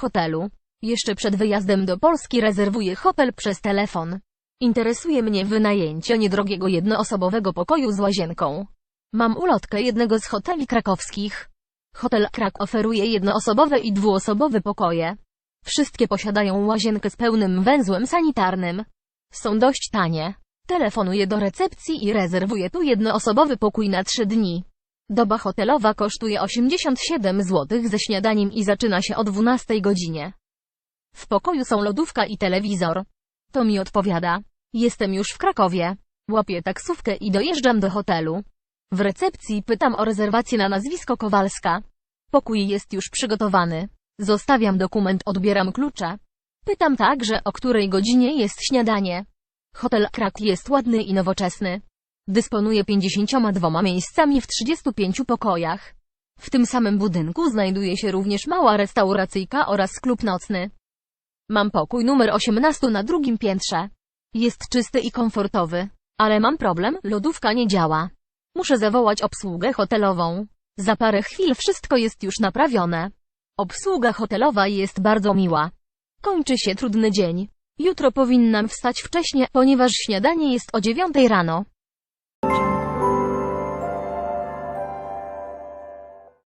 hotelu. Jeszcze przed wyjazdem do Polski rezerwuję hotel przez telefon. Interesuje mnie wynajęcie niedrogiego jednoosobowego pokoju z łazienką. Mam ulotkę jednego z hoteli krakowskich. Hotel Krak oferuje jednoosobowe i dwuosobowe pokoje. Wszystkie posiadają łazienkę z pełnym węzłem sanitarnym. Są dość tanie. Telefonuję do recepcji i rezerwuję tu jednoosobowy pokój na 3 dni. Doba hotelowa kosztuje 87 zł ze śniadaniem i zaczyna się o 12 godzinie. W pokoju są lodówka i telewizor. To mi odpowiada. Jestem już w Krakowie. Łapię taksówkę i dojeżdżam do hotelu. W recepcji pytam o rezerwację na nazwisko Kowalska. Pokój jest już przygotowany. Zostawiam dokument, odbieram klucze. Pytam także, o której godzinie jest śniadanie. Hotel Krak jest ładny i nowoczesny. Dysponuje 52 miejscami w 35 pokojach. W tym samym budynku znajduje się również mała restauracyjka oraz klub nocny. Mam pokój numer 18 na drugim piętrze. Jest czysty i komfortowy. Ale mam problem, lodówka nie działa. Muszę zawołać obsługę hotelową. Za parę chwil wszystko jest już naprawione. Obsługa hotelowa jest bardzo miła. Kończy się trudny dzień. Jutro powinnam wstać wcześnie, ponieważ śniadanie jest o 9 rano.